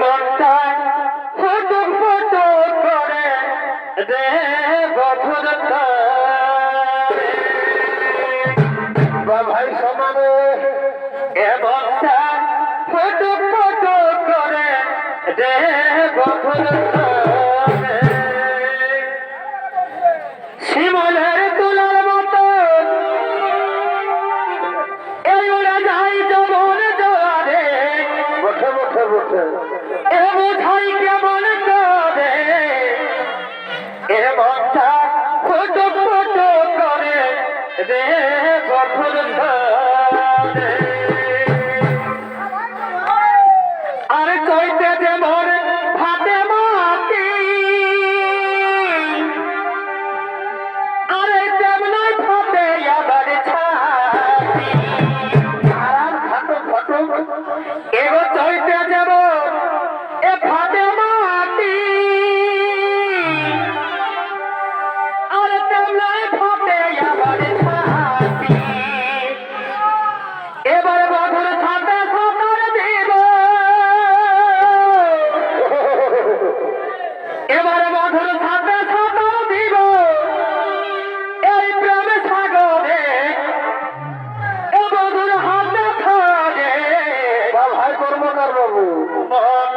বন্ধায় ফুটুক ফুটুক করে দে বধুর ভাই সমাবে এ বন্ধায় ফুটুক ফুটুক করে দে দে গর্ভদন্ড Allah.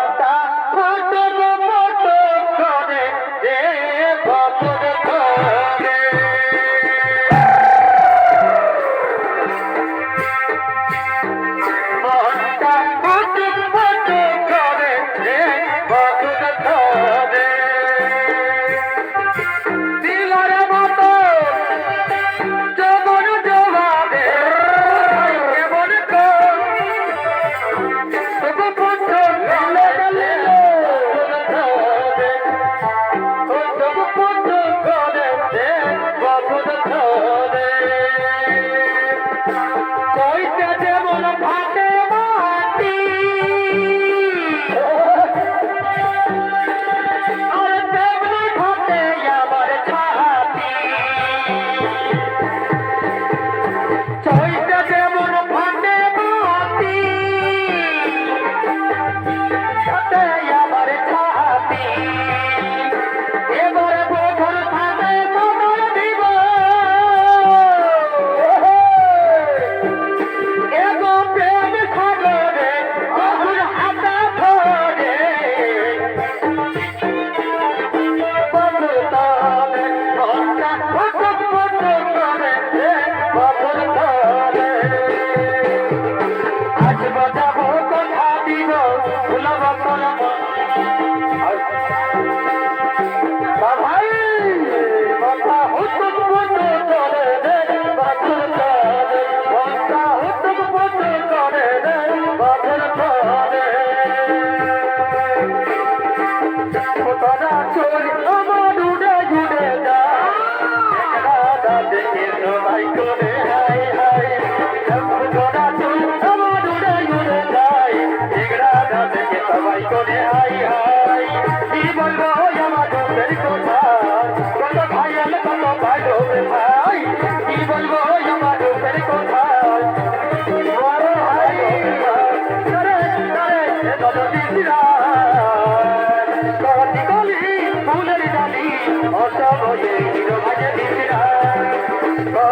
Thank you.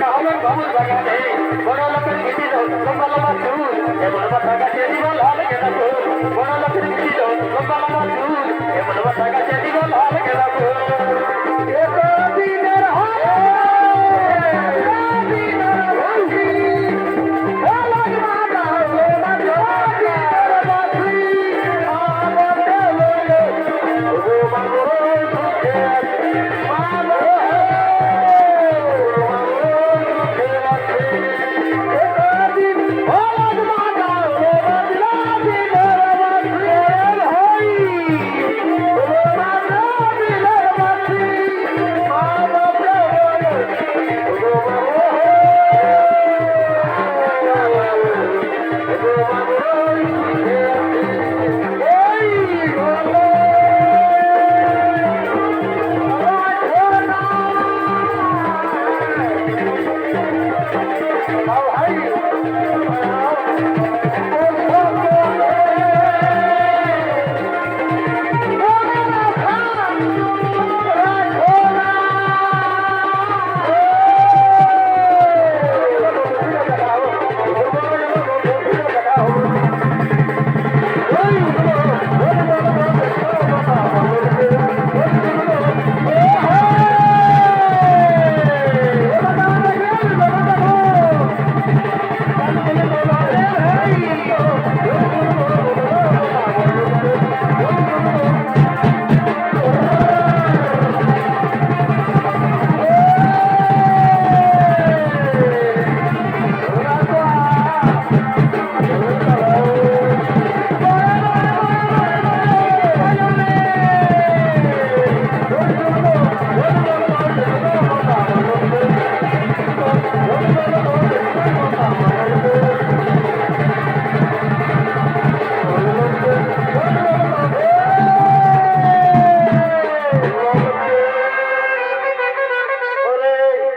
কাহলের ভবন বাগাতে বড় লোকের গীতিল লম্বা লম্বা চুল। এমন মাথা কাছে দিবল হলে কেন বড় লোকের গীতিল লম্বা লম্বা চুল। এমন মাথা কাছে দিবল হলে কেন